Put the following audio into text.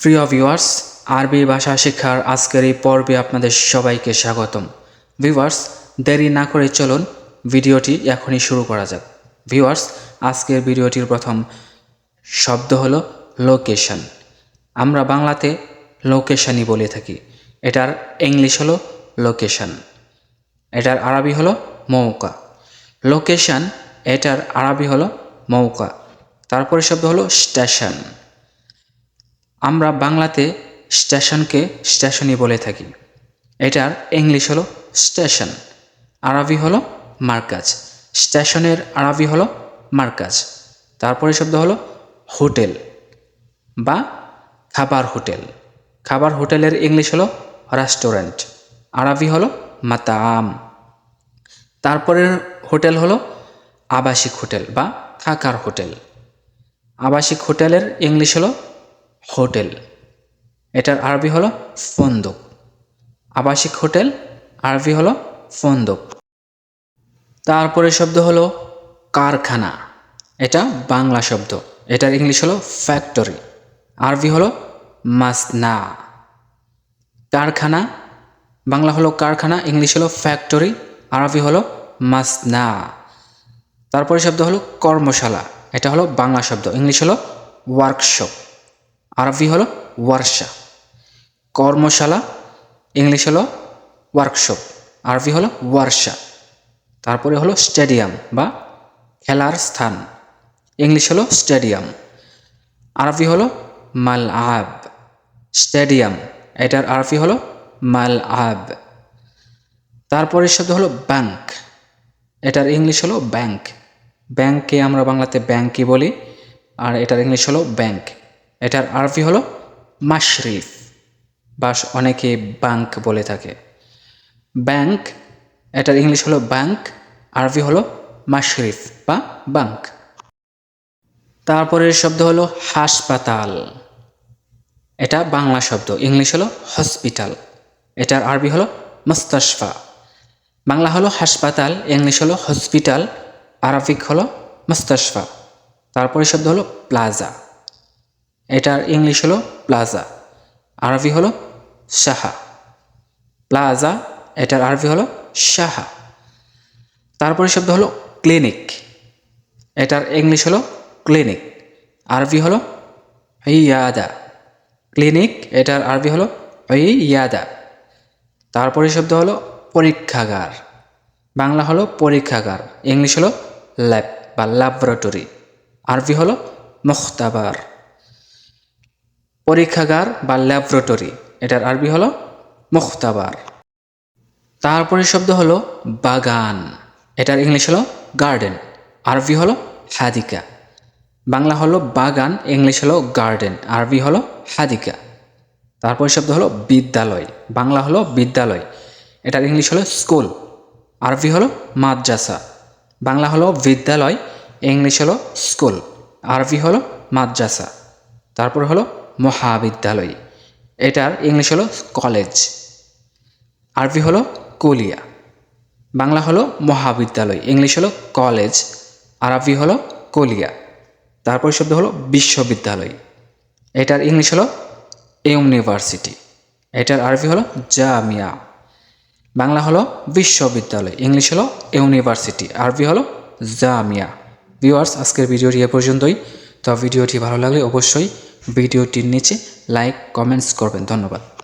প্রিয় ভিউয়ার্স, আরবি ভাষা শিক্ষার আজকের এই পর্বে আপনাদের সবাইকে স্বাগতম। ভিউয়ার্স, দেরি না করে চলুন, ভিডিওটি এখনই শুরু করা যাক। ভিউয়ার্স, আজকের ভিডিওটির প্রথম শব্দ হলো লোকেশন আমরা বাংলাতে লোকেশনই বলে থাকি। এটার ইংলিশ হলো লোকেশন এটার আরবি হলো মৌকা। লোকেশন এটার আরবি হলো মৌকা। তারপরে শব্দ হলো স্টেশন আমরা বাংলাতে স্টেশনকে স্টেশনই বলে থাকি। এটার ইংলিশ হলো স্টেশন, আরবি হলো মার্কাজ। স্টেশনের আরবি হলো মার্কাজ। তারপরে শব্দ হলো হোটেল বা খাবার হোটেল। খাবার হোটেলের ইংলিশ হলো রেস্টুরেন্ট, আরবি হলো মাতাম। তারপরের হোটেল হলো আবাসিক হোটেল বা থাকার হোটেল। আবাসিক হোটেলের ইংলিশ হলো হোটেল। এটার আরবি হলো ফন্দক। আবাসিক হোটেল, আরবি হলো ফন্দক। তারপরে শব্দ হলো কারখানা। এটা বাংলা শব্দ। এটার ইংলিশ হলো ফ্যাক্টরি। আরবি হলো মাসনা। কারখানা, বাংলা হলো কারখানা, ইংলিশ হলো ফ্যাক্টরি, আরবি হলো মাসনা। তারপরে শব্দ হলো কর্মশালা। এটা হলো বাংলা শব্দ। ইংলিশ হলো ওয়ার্কশপ। আরবি হলো ওয়ার্কশা কর্মশালা, ইংলিশ হলো ওয়ার্কশপ, আরবি হলো ওয়ার্কশা তারপরে হলো স্টেডিয়াম বা খেলার স্থান, ইংলিশ হলো স্টেডিয়াম। আরবি হলো মাল আব স্টেডিয়াম, এটার আরবি হলো মাল আব তারপরের শব্দ হলো ব্যাংক, এটার ইংলিশ হলো ব্যাংক। ব্যাংককে আমরা বাংলাতে ব্যাংকই বলি, আর এটার ইংলিশ হলো ব্যাংক। এটার আরবি হলো মাশরিফ। বা অনেকে ব্যাংক বলে থাকে। ব্যাংক এটার ইংলিশ হলো ব্যাংক আরবি হলো মাশরিফ বা ব্যাংক তারপরের শব্দ হলো হাসপাতাল। এটা বাংলা শব্দ ইংলিশ হলো হসপিটাল এটার আরবি হলো মুস্তাশফা। বাংলা হলো হাসপাতাল ইংলিশ হলো হসপিটাল আরবিক হলো মুস্তাশফা। তারপরের শব্দ হলো প্লাজা এটার ইংলিশ হলো প্লাজা আরবি হলো সাহা প্লাজা এটার আরবি হলো সাহা তারপরে শব্দ হলো ক্লিনিক এটার ইংলিশ হলো ক্লিনিক আরবি হলো ইয়াদা। ক্লিনিক এটার আরবি হলো ইয়াদা। তারপরে শব্দ হলো পরীক্ষাগার, বাংলা হলো পরীক্ষাগার, ইংলিশ হলো ল্যাব বা ল্যাবরেটরি আরবি হলো মুখতাবার। পরীক্ষাগার বা ল্যাবরেটরি, এটার আরবি হলো মুখতাবার। তারপরে শব্দ হলো বাগান, এটার ইংলিশ হলো গার্ডেন, আরবি হলো হাদিকা। বাংলা হলো বাগান, ইংলিশ হলো গার্ডেন, আরবি হলো হাদিকা। তারপরে শব্দ হলো বিদ্যালয়, বাংলা হলো বিদ্যালয়, এটার ইংলিশ হলো স্কুল, আরবি হলো মাদ্রাসা। বাংলা হলো বিদ্যালয়, ইংলিশ হলো স্কুল, আরবি হলো মাদ্রাসা। তারপর হলো মহাবিদ্যালয়। এটার ইংলিশ হলো কলেজ। আরবি হলো কুলিয়া। বাংলা হলো মহাবিদ্যালয়। ইংলিশ হলো কলেজ। আরবি হলো কলিয়া। তারপর শব্দ হলো বিশ্ববিদ্যালয়। এটার ইংলিশ হলো ইউনিভার্সিটি। এটার আরবি হলো জামিয়া। বাংলা হলো বিশ্ববিদ্যালয়। ইংলিশ হলো ইউনিভার্সিটি। আরবি হলো জামিয়া। ভিউয়ার্স, আজকের ভিডিওটি এ পর্যন্তই। তো ভিডিওটি ভালো লাগলে অবশ্যই ভিডিওটির নিচে লাইক কমেন্টস করবেন। ধন্যবাদ।